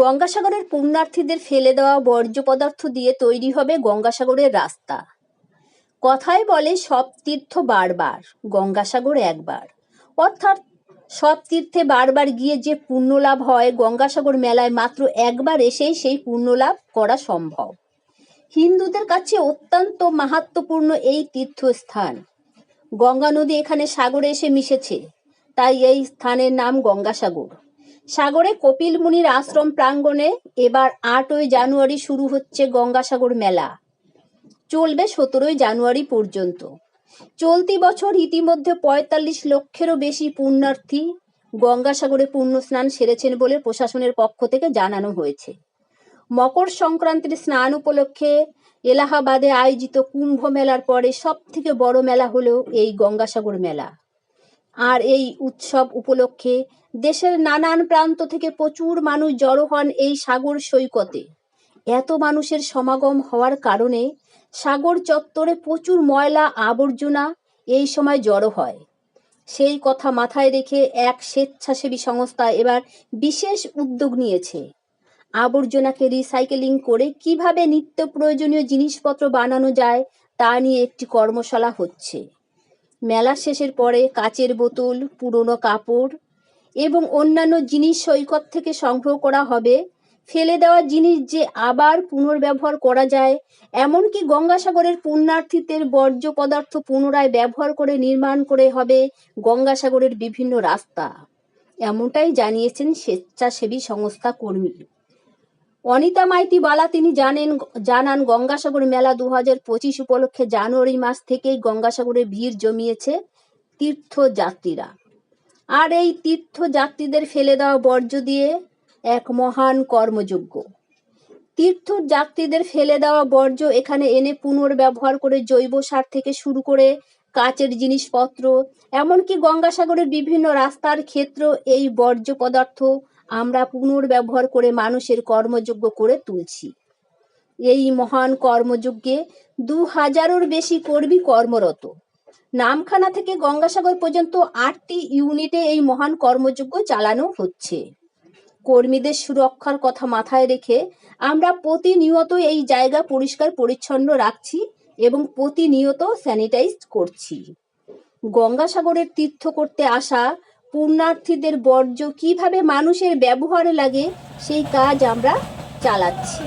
গঙ্গাসাগরের পুণ্যার্থীদের ফেলে দেওয়া বর্জ্য পদার্থ দিয়ে তৈরি হবে গঙ্গাসাগরের রাস্তা। কথায় বলে, সব তীর্থ বারবার, গঙ্গাসাগর একবার। অর্থাৎ, সব তীর্থে বারবার গিয়ে যে পুণ্য লাভ হয় গঙ্গাসাগর মেলায় মাত্র একবার এসেই সেই পুণ্য লাভ করা সম্ভব। হিন্দুদের কাছে অত্যন্ত মাহাত্মপূর্ণ এই তীর্থস্থান। গঙ্গা নদী এখানে সাগরে এসে মিশেছে, তাই এই স্থানের নাম গঙ্গাসাগর। সাগরে কপিল মুনির আশ্রম প্রাঙ্গণে এবার আটই জানুয়ারি শুরু হচ্ছে গঙ্গাসাগর মেলা। চলবে সতেরোই জানুয়ারি পর্যন্ত। চলতি বছর ইতিমধ্যে পঁয়তাল্লিশ লক্ষেরও বেশি পুণ্যার্থী গঙ্গাসাগরে পুণ্য স্নান সেরেছেন বলে প্রশাসনের পক্ষ থেকে জানানো হয়েছে। মকর সংক্রান্তির স্নান উপলক্ষে এলাহাবাদে আয়োজিত কুম্ভ মেলার পরে সব থেকে বড় মেলা হলো এই গঙ্গাসাগর মেলা। আর এই উৎসব উপলক্ষে দেশের নানান প্রান্ত থেকে প্রচুর মানুষ জড়ো হন এই সাগর সৈকতে। এত মানুষের সমাগম হওয়ার কারণে সাগর চত্বরে প্রচুর ময়লা আবর্জনা এই সময় জড়ো হয়। সেই কথা মাথায় রেখে এক স্বেচ্ছাসেবী সংস্থা এবার বিশেষ উদ্যোগ নিয়েছে। আবর্জনাকে রিসাইকেলিং করে কীভাবে নিত্য প্রয়োজনীয় জিনিসপত্র বানানো যায় তা নিয়ে একটি কর্মশালা হচ্ছে। মেলা শেষের পরে কাচের বোতল, পুরনো কাপড় এবং অন্যান্য জিনিস সৈকত থেকে সংগ্রহ করা হবে। ফেলে দেওয়া জিনিস যে আবার পুনর্ব্যবহার করা যায়, এমনকি গঙ্গাসাগরের পুণ্যার্থীদের বর্জ্য পদার্থ পুনরায় ব্যবহার করে নির্মাণ করে হবে গঙ্গাসাগরের বিভিন্ন রাস্তা। এমনটাই জানিয়েছেন স্বেচ্ছাসেবী সংস্থা কর্মী। অনিতা মাইতি বালা তিনি জানেন, জানান গঙ্গাসাগর মেলা দু হাজার পঁচিশ উপলক্ষে জানুয়ারি মাস থেকেই গঙ্গাসাগরে ভিড় জমিয়েছে তীর্থযাত্রীরা। আর এই তীর্থযাত্রীদের ফেলে দেওয়া বর্জ্য দিয়ে এক মহান কর্মযোগ্য তীর্থযাত্রীদের ফেলে দেওয়া বর্জ্য এখানে এনে পুনর্ব্যবহার করে জৈব সার থেকে শুরু করে কাচের জিনিসপত্র, এমনকি গঙ্গাসাগরের বিভিন্ন রাস্তার ক্ষেত্র এই বর্জ্য পদার্থ আমরা পুনর্ব্যবহার করে মানুষের কর্মযোগ্য করে তুলছি। এই মহান কর্মযজ্ঞে দু হাজারের বেশি কর্মী কর্মরত। নামখানা থেকে গঙ্গাসাগর পর্যন্ত আটটি ইউনিটে এই মহান কর্মযজ্ঞ চালানো হচ্ছে। কর্মীদের সুরক্ষার কথা মাথায় রেখে আমরা প্রতিনিয়ত এই জায়গা পরিষ্কার পরিচ্ছন্ন রাখছি এবং প্রতিনিয়ত স্যানিটাইজ করছি। গঙ্গাসাগরের তীর্থ করতে আসা পুণ্যার্থীদের বর্জ্য কীভাবে মানুষের ব্যবহারে লাগে সেই কাজ আমরা চালাচ্ছি।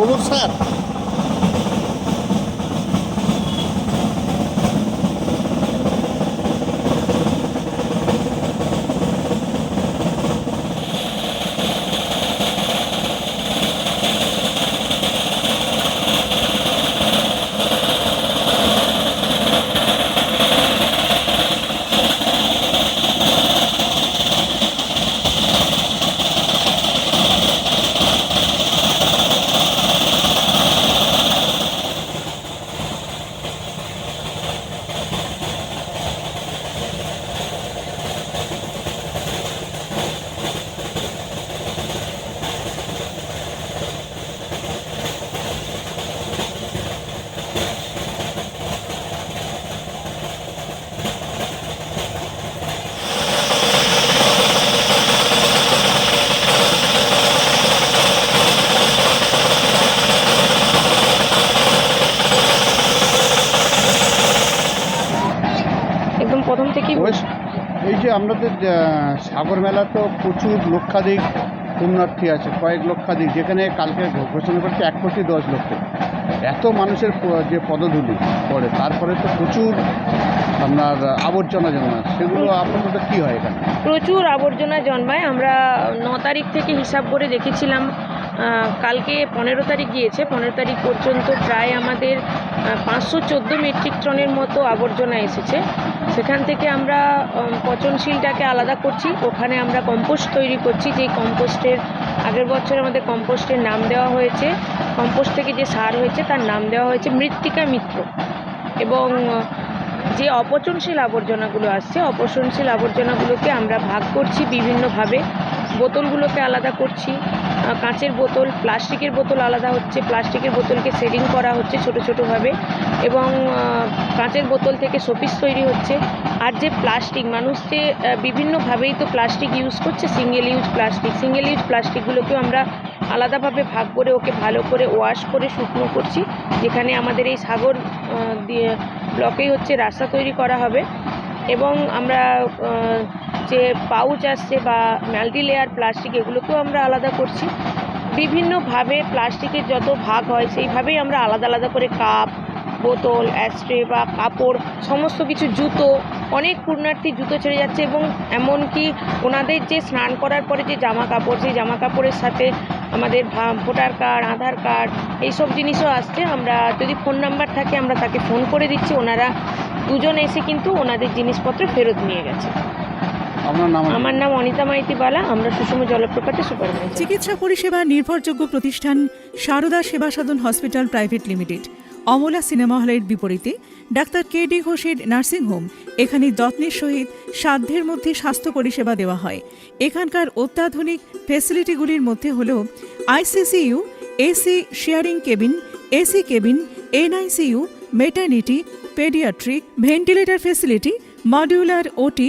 এ গোবর সার এই যে আমাদের সাগর মেলা তো প্রচুর লক্ষাধিক পুণ্যার্থী আছে, কয়েক লক্ষাধিক, যেখানে কালকে ঘোষণা করছে এক কোটি দশ লক্ষ। এত মানুষের যে পদধূলি পড়ে, তারপরে তো প্রচুর আপনার আবর্জনা জন্মায়। সেগুলো আপনাদের কী হয় এখানে? প্রচুর আবর্জনা জন্মায়। আমরা ন তারিখ থেকে হিসাব করে দেখেছিলাম কালকে পনেরো তারিখ গিয়েছে। পনেরো তারিখ পর্যন্ত প্রায় আমাদের পাঁচশো চোদ্দ মেট্রিক টনের মতো আবর্জনা এসেছে। সেখান থেকে আমরা পচনশীলটাকে আলাদা করছি। ওখানে আমরা কম্পোস্ট তৈরি করছি। যেই কম্পোস্টের, আগের বছর আমাদের কম্পোস্টের নাম দেওয়া হয়েছে। কম্পোস্ট থেকে যে সার হয়েছে, তার নাম দেওয়া হয়েছে মৃত্তিকা মিত্র। এবং যে অপচনশীল আবর্জনাগুলো আসছে, অপচনশীল আবর্জনাগুলোকে আমরা ভাগ করছি বিভিন্নভাবে। বোতলগুলোকে আলাদা করছি। কাঁচের বোতল, প্লাস্টিকের বোতল আলাদা হচ্ছে। প্লাস্টিকের বোতলকে শেডিং করা হচ্ছে ছোট ছোটোভাবে এবং কাঁচের বোতল থেকে শোপিস তৈরি হচ্ছে। আর যে প্লাস্টিক মানুষ যে বিভিন্নভাবেই তো প্লাস্টিক ইউজ করছে single use plastic single use প্লাস্টিকগুলোকেও আমরা আলাদাভাবে ভাগ করে ওকে ভালো করে ওয়াশ করে শুকনো করছি, যেখানে আমাদের এই সাগর দিয়ে ব্লকেই হচ্ছে রাস্তা তৈরি করা হবে। এবং আমরা যে পাউচ আসছে বা মাল্টি লেয়ার প্লাস্টিক এগুলোকেও আমরা আলাদা করছি। বিভিন্নভাবে প্লাস্টিকের যত ভাগ হয়, সেইভাবেই আমরা আলাদা আলাদা করে কাপ বোতল অ্যাস্ট্রে বা কাপড়, সমস্ত কিছু জুতো, অনেক পুণ্যার্থী জুতো ছেড়ে যাচ্ছে এবং এমনকি ওনাদের যে স্নান করার পরে যে জামা কাপড়, সেই জামা কাপড়ের সাথে আমাদের ভোটার কার্ড আধার কার্ড এইসব জিনিসও আসছে। আমরা যদি ফোন নাম্বার থাকে, আমরা তাকে ফোন করে দিচ্ছি। ওনারা দুজন এসে কিন্তু ওনাদের জিনিসপত্র ফেরত নিয়ে গেছে। আমার নাম অনিতা মাইতি বালা আমরা সুষম জলপ্রপাতের সুপারভাইজার। চিকিৎসা পরিষেবা নির্ভরযোগ্য প্রতিষ্ঠান Sarada Seva Sadhan hospital private limited. Amala cinema হলের বিপরীতে ডাক্তার কে ডি ঘোষের নার্সিংহোম এখানে যত্নের সহিত সাধ্যের মধ্যে স্বাস্থ্য পরিষেবা দেওয়া হয়। এখানকার অত্যাধুনিক ফেসিলিটিগুলির মধ্যে হল ICCU AC sharing cabin AC cabin NICU maternity paediatric ventilator facility modular OT